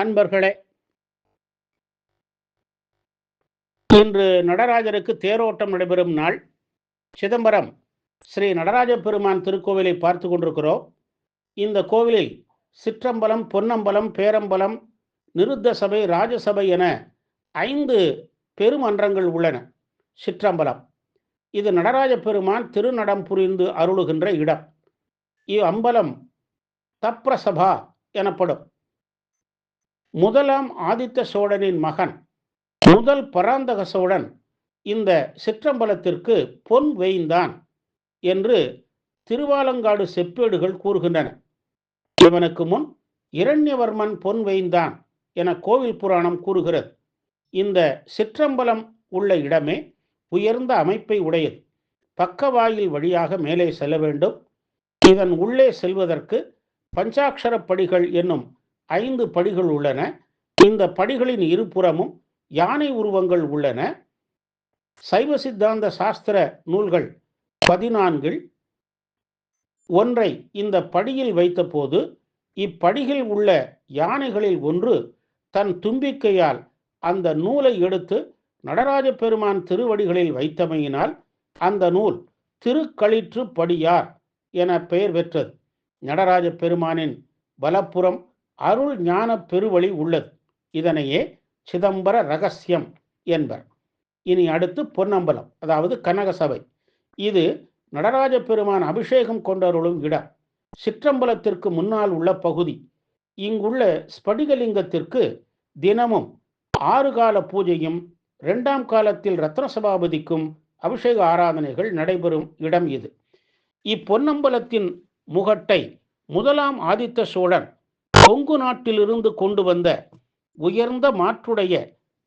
அன்பர்களே இன்று நடராஜருக்கு தேரோட்டம் நடைபெறும் நாள். சிதம்பரம் ஸ்ரீ நடராஜ பெருமான் திருக்கோவிலை பார்த்து கொண்டிருக்கிறோம். இந்த கோவிலில் சிற்றம்பலம் பொன்னம்பலம் பேரம்பலம் நிருத்த சபை ராஜசபை என ஐந்து பெருமன்றங்கள் உள்ளன. சிற்றம்பலம். இது நடராஜ பெருமான் திருநடம் புரிந்து அருளுகின்ற இடம். இவ்வம்பலம் தப்ரசபா எனப்படும். முதலாம் ஆதித்த சோழனின் மகன் முதல் பராந்தக சோழன் இந்த சிற்றம்பலத்திற்கு பொன் வேய்ந்தான் என்று திருவாலங்காடு செப்பேடுகள் கூறுகின்றன. இவனுக்கு முன் இரண்யவர்மன் பொன் வேய்ந்தான் என கோவில் புராணம் கூறுகிறது. இந்த சிற்றம்பலம் உள்ள இடமே உயர்ந்த அமைப்பை உடையது. பக்கவாயில் வழியாக மேலே செல்ல வேண்டும். இதன் உள்ளே செல்வதற்கு பஞ்சாட்சர படிகள் என்னும் ஐந்து படிகள் உள்ளன. இந்த படிகளின் இருபுறமும் யானை உருவங்கள் உள்ளன. சைவ சித்தாந்த சாஸ்திர நூல்கள் பதினான்கில் ஒன்றை இந்த படியில் வைத்தபோது இப்படியில் உள்ள யானைகளில் ஒன்று தன் தும்பிக்கையால் அந்த நூலை எடுத்து நடராஜ பெருமான் திருவடிகளில் வைத்தமையினால் அந்த நூல் திருக்களிற்று படியார் என பெயர் பெற்றது. நடராஜ பெருமானின் வலப்புறம் அருள் ஞான பெருவழி உள்ளது. இதனையே சிதம்பர ரகசியம் என்பர். இனி அடுத்து பொன்னம்பலம் அதாவது கனக சபை இது நடராஜ பெருமான் அபிஷேகம் கொண்டருளும் இடம். சிற்றம்பலத்திற்கு முன்னால் உள்ள பகுதி. இங்குள்ள ஸ்படிகலிங்கத்திற்கு தினமும் ஆறு கால பூஜையும் இரண்டாம் காலத்தில் ரத்ன சபாபதிக்கும் அபிஷேக ஆராதனைகள் நடைபெறும் இடம் இது. இப்பொன்னம்பலத்தின் முகட்டை முதலாம் ஆதித்த சோழன் கொங்கு நாட்டிலிருந்து கொண்டு வந்த உயர்ந்த மாற்றுடைய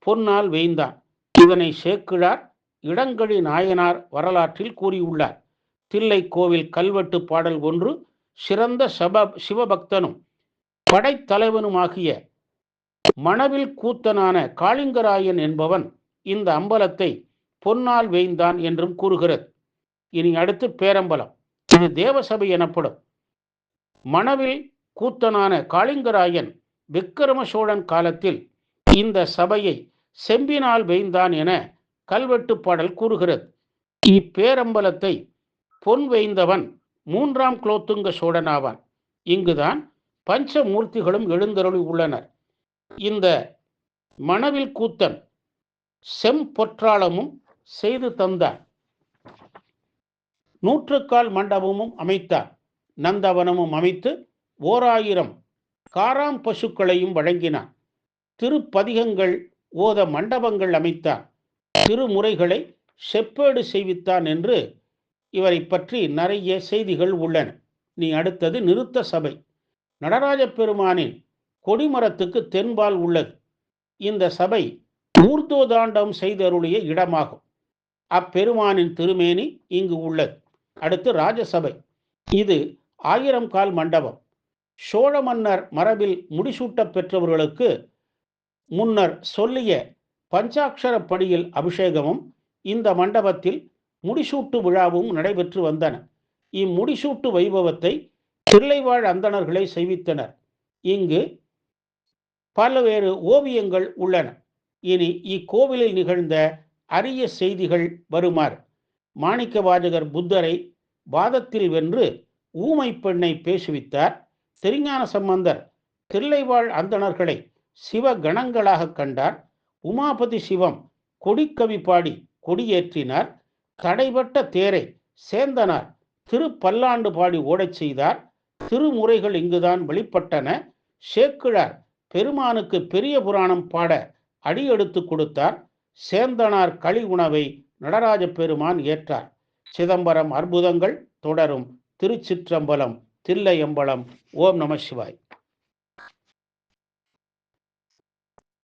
பொன்னால் வேய்ந்தான் இதனை சேக்கிழார் இடங்கழி நாயனார் வரலாற்றில் கூறியுள்ளார். தில்லை கோவில் கல்வெட்டு பாடல் ஒன்று சிறந்த சப சிவபக்தனும் படைத்தலைவனுமாகிய மணவில் கூத்தனான காளிங்கராயன் என்பவன் இந்த அம்பலத்தை பொன்னால் வேய்ந்தான் என்றும் கூறுகிறது. இனி அடுத்து பேரம்பலம். இது தேவசபை எனப்படும். மணவில் கூத்தனான காளிங்கராயன் விக்கிரம சோழன் காலத்தில் இந்த சபையை செம்பினால் வேய்ந்தான் என கல்வெட்டு பாடல் கூறுகிறது. இப்பேரம்பலத்தை பொன் வெய்ந்தவன் மூன்றாம் குலோத்துங்க சோழனாவான் இங்குதான் பஞ்சமூர்த்திகளும் எழுந்தருளி உள்ளனர். இந்த மணவில் கூத்தன் செம்பொற்றாளமும் செய்து தந்தார் நூற்றுக்கால் மண்டபமும் அமைத்தார் நந்தவனமும் அமைத்து ஓராயிரம் காராம் பசுக்களையும் வழங்கினான். திருப்பதிகங்கள் ஓத மண்டபங்கள் அமைத்தான். திருமுறைகளை செப்பேடு செய்வித்தான் என்று இவரை பற்றி நிறைய செய்திகள் உள்ளன. நீ அடுத்தது நிறுத்த சபை. நடராஜ பெருமானின் கொடிமரத்துக்கு தென்பால் உள்ளது. இந்த சபை மூர்த்தோதாண்டம் செய்தருளிய இடமாகும். அப்பெருமானின் திருமேனி இங்கு உள்ளது. அடுத்து ராஜசபை. இது ஆயிரம் கால் மண்டபம். சோழ மன்னர் மரபில் முடிசூட்ட பெற்றவர்களுக்கு முன்னர் சொல்லிய பஞ்சாட்சர படியில் அபிஷேகமும் இந்த மண்டபத்தில் முடிசூட்டு விழாவும் நடைபெற்று வந்தன. இம்முடிசூட்டு வைபவத்தை தில்லைவாழ் அந்தணர்களை செய்வித்தனர். இங்கு பல்வேறு ஓவியங்கள் உள்ளன. இனி இக்கோவிலில் நிகழ்ந்த அரிய செய்திகள் வருமாறு. மாணிக்க வாஜகர் புத்தரை வாதத்தில் வென்று ஊமை பெண்ணை பேசுவித்தார். திருஞான சம்பந்தர் தில்லைவாழ் அந்தணர்களை சிவ கணங்களாக கண்டார். உமாபதி சிவம் கொடிக்கவி பாடி கொடியேற்றினார். தடைபட்ட தேரை சேந்தனார். திருப்பல்லாண்டு பாடி ஓடச் செய்தார். திருமுறைகள் இங்குதான் வெளிப்பட்டன. சேக்கிழார் பெருமானுக்கு பெரிய புராணம் பாட அடியெடுத்து கொடுத்தார். சேந்தனார் களி உணவை நடராஜ பெருமான் ஏற்றார். சிதம்பரம் அற்புதங்கள் தொடரும் திருச்சிற்றம்பலம். தில்லையம்பலம். ஓம் நம சிவாய்.